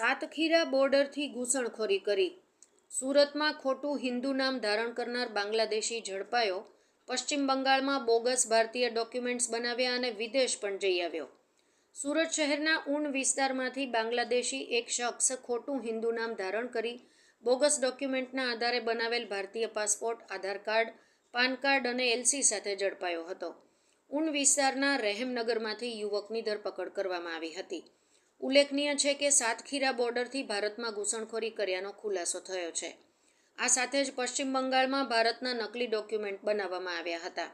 સાતખીરા બોર્ડરથી ઘૂસણખોરી કરી. સુરતમાં ખોટું હિન્દુ નામ ધારણ કરનાર બાંગ્લાદેશી ઝડપાયો, પશ્ચિમ બંગાળમાં બોગસ ભારતીય ડોક્યુમેન્ટ્સ બનાવ્યા અને વિદેશ પણ જઈ આવ્યો. સુરત શહેરના ઊન વિસ્તારમાંથી બાંગ્લાદેશી એક શખ્સ ખોટું હિન્દુ નામ ધારણ કરી બોગસ ડોક્યુમેન્ટના આધારે બનાવેલ ભારતીય passport, Aadhaar card, PAN card અને એલસી સાથે ઝડપાયો હતો. ઊન વિસ્તારના રહેમનગરમાંથી યુવકની ધરપકડ કરવામાં આવી હતી. ઉલ્લેખનીય છે કે સાતખીરા બોર્ડરથી ભારતમાં ઘૂસણખોરી કર્યાનો ખુલાસો થયો છે. આ સાથે જ પશ્ચિમ બંગાળમાં ભારતના નકલી ડોક્યુમેન્ટ બનાવવામાં આવ્યા હતા.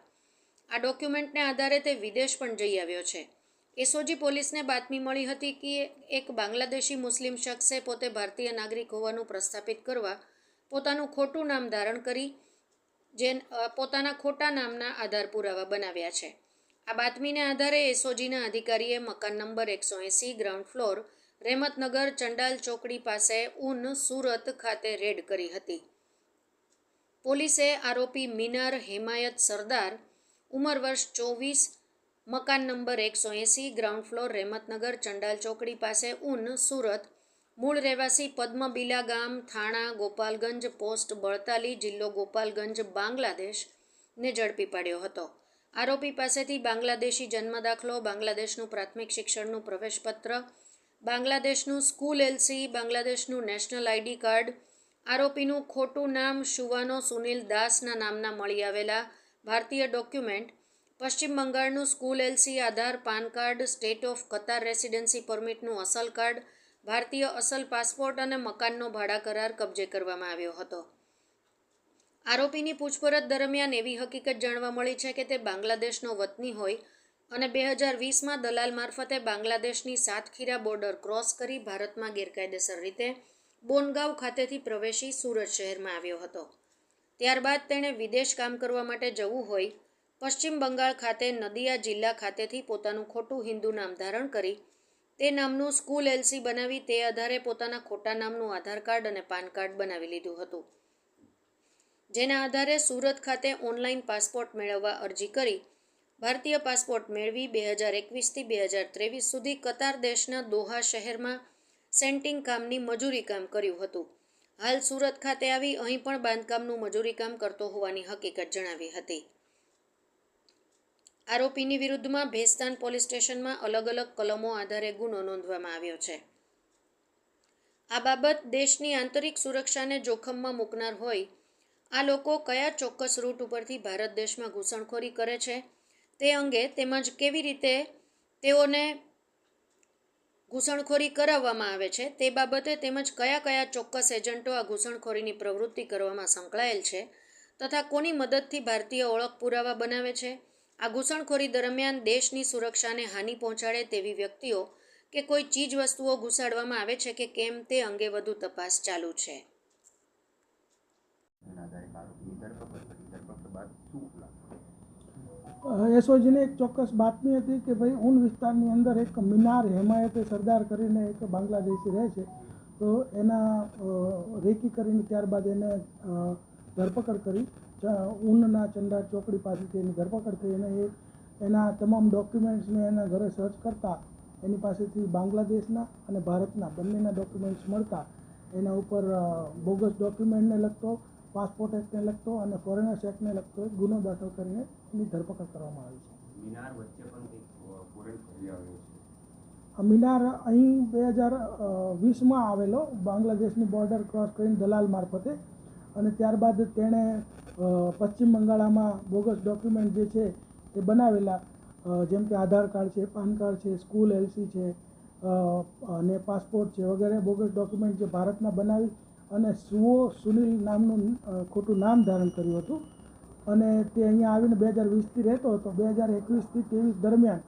આ ડોક્યુમેન્ટને આધારે તે વિદેશ પણ જઈ આવ્યો છે. એસઓજી પોલીસને બાતમી મળી હતી કે એક બાંગ્લાદેશી મુસ્લિમ શખ્સે પોતે ભારતીય નાગરિક હોવાનું પ્રસ્થાપિત કરવા પોતાનું ખોટું નામ ધારણ કરી જે પોતાના ખોટા નામના આધાર પુરાવા બનાવ્યા છે. આ બાતમીને આધારે એસઓજીના અધિકારીએ મકાન નંબર એકસો એંસી ગ્રાઉન્ડ ફ્લોર રહેમતનગર ચંડાલ ચોકડી પાસે ઉન સુરત ખાતે રેડ કરી હતી. પોલીસે આરોપી મિનાર હેમાયત સરદાર, ઉંમર વર્ષ ચોવીસ, મકાન નંબર એકસો એંસી ગ્રાઉન્ડ ફ્લોર રહેમતનગર ચંડાલ ચોકડી પાસે ઉન સુરત, મૂળ રહેવાસી પદ્મબીલા ગામ, થાણા, ગોપાલગંજ, પોસ્ટ બળતાલી જિલ્લો ગોપાલગંજ બાંગ્લાદેશ ને ઝડપી પાડ્યો હતો. આરોપી પાસેથી બાંગ્લાદેશી જન્મ દાખલો બાંગ્લાદેશનું પ્રાથમિક શિક્ષણનું પ્રવેશપત્ર, બાંગ્લાદેશનું સ્કૂલ એલસી, બાંગ્લાદેશનું નેશનલ આઈડી કાર્ડ, આરોપીનું ખોટું નામ શુવાનો સુનિલ દાસના નામના મળી આવેલા ભારતીય ડોક્યુમેન્ટ, પશ્ચિમ બંગાળનું school LC Aadhaar, PAN card, state of Qatar residency પરમિટનું અસલ કાર્ડ, ભારતીય અસલ પાસપોર્ટ અને મકાનનો ભાડા કરાર કબજે કરવામાં આવ્યો હતો. આરોપીની પૂછપરછ દરમિયાન એવી હકીકત જાણવા મળી છે કે તે બાંગ્લાદેશનો વતની હોય અને બે હજાર વીસમાં દલાલ મારફતે બાંગ્લાદેશની સાતખીરા બોર્ડર ક્રોસ કરી ભારતમાં ગેરકાયદેસર રીતે બોનગાંવ ખાતેથી પ્રવેશી સુરત શહેરમાં આવ્યો હતો. ત્યારબાદ તેણે વિદેશ કામ કરવા માટે જવું હોય, પશ્ચિમ બંગાળ ખાતે નદિયા જિલ્લા ખાતેથી પોતાનું ખોટું હિન્દુ નામ ધારણ કરી તે નામનું સ્કૂલ એલસી બનાવી તે આધારે પોતાના ખોટા નામનું આધાર કાર્ડ અને પાન કાર્ડ બનાવી લીધું હતું. જેના આધારે સુરત ખાતે ઓનલાઈન પાસપોર્ટ મેળવવા અરજી કરી ભારતીય પાસપોર્ટ મેળવી બે હજાર એકવીસથી બે હજાર ત્રેવીસ સુધી કતાર દેશના દોહા શહેરમાં સેન્ટિંગ કામની મજૂરી કામ કર્યું હતું. હાલ સુરત ખાતે આવી અહીં પણ બાંધકામનું મજૂરી કામ કરતો હોવાની હકીકત જણાવી હતી. આરોપીની વિરુદ્ધમાં ભેસ્તાન પોલીસ સ્ટેશનમાં અલગ અલગ કલમો આધારે ગુનો નોંધવામાં આવ્યો છે. આ બાબત દેશની આંતરિક સુરક્ષાને જોખમમાં મૂકનાર હોય આ લોકો કયા ચોક્કસ રૂટ ઉપરથી ભારત દેશમાં ઘૂસણખોરી કરે છે તે અંગે તેમજ કેવી રીતે તેઓને ઘૂસણખોરી કરાવવામાં આવે છે તે બાબતે તેમજ કયા કયા ચોક્કસ એજન્ટો આ ઘૂસણખોરીની પ્રવૃત્તિ કરવામાં સંકળાયેલ છે તથા કોની મદદથી ભારતીય ઓળખ પુરાવા બનાવે છે, આ ઘૂસણખોરી દરમિયાન દેશની સુરક્ષાને હાનિ પહોંચાડે તેવી વ્યક્તિઓ કે કોઈ ચીજ વસ્તુઓ ઘુસાડવામાં આવે છે કે કેમ તે અંગે વધુ તપાસ ચાલુ છે એના આધારે એક આરોપીની ધરપકડ કરી ધરપકડ બાદ શું ખુલાસો એસઓજીને એક ચોક્કસ બાતમી હતી કે ભાઈ, ઊન વિસ્તારની અંદર એક મિનાર હેમાયતે સરદાર કરીને એક બાંગ્લાદેશી રહે છે. તો એના રેકી કરીને ત્યારબાદ એને ધરપકડ કરી. ઊનના ચંડા ચોકડી પાસેથી એની ધરપકડ થઈ અને એ એના તમામ ડોક્યુમેન્ટ્સને એના ઘરે સર્ચ કરતા, એની પાસેથી બાંગ્લાદેશના અને ભારતના બંનેના ડોક્યુમેન્ટ્સ મળતા, એના ઉપર બોગસ ડોક્યુમેન્ટને લગતો પાસપોર્ટ એક્ટને લગતો અને ફોરેનર્સ એક્ટને લગતો એક ગુનો દાખલ કરીને એની ધરપકડ કરવામાં આવી છે. મિનાર વચ્ચે પણ છે. મિનાર અહીં બે હજાર વીસમાં આવેલો બાંગ્લાદેશની બોર્ડર ક્રોસ કરીને દલાલ મારફતે. અને ત્યારબાદ તેણે પશ્ચિમ બંગાળમાં બોગસ ડોક્યુમેન્ટ જે છે એ બનાવેલા જેમ કે આધાર કાર્ડ છે પાન કાર્ડ છે સ્કૂલ એલસી છે અને પાસપોર્ટ છે વગેરે બોગસ ડોક્યુમેન્ટ જે ભારતના બનાવી અને સુઓ સુનિલ નામનું ખોટું નામ ધારણ કર્યું હતું. અને તે અહીંયા આવીને બે હજાર વીસથી રહેતો હતો. બે હજાર એકવીસથી ત્રેવીસ દરમિયાન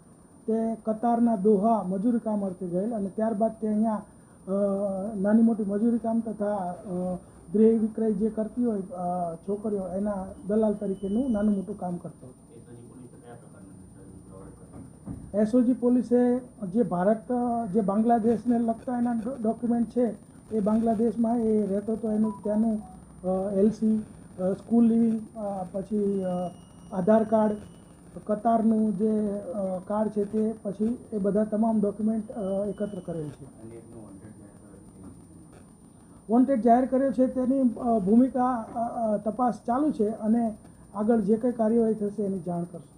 તે કતારના દોહા મજૂરી કામ અર્થે ગયેલ અને ત્યારબાદ તે અહીંયા નાની મોટી મજૂરી કામ તથા ગ્રેહ વિક્રય જે કરતી હોય છોકરીઓ એના દલાલ તરીકેનું નાનું મોટું કામ કરતો હતો. એસઓજી પોલીસે જે ભારત જે બાંગ્લાદેશને લગતા એના ડોક્યુમેન્ટ છે એ બાંગ્લાદેશમાં એ રહેતો હતો એનું ત્યાંનું એલસી સ્કૂલ લિવિંગ પછી આધાર કાર્ડ કતારનું જે કાર્ડ છે તે પછી એ બધા તમામ ડોક્યુમેન્ટ એકત્ર કરેલ છે. વોન્ટેડ જાહેર કર્યો છે તેની ભૂમિકા તપાસ ચાલુ છે અને આગળ જે કંઈ કાર્યવાહી થશે એની જાણ કરશું.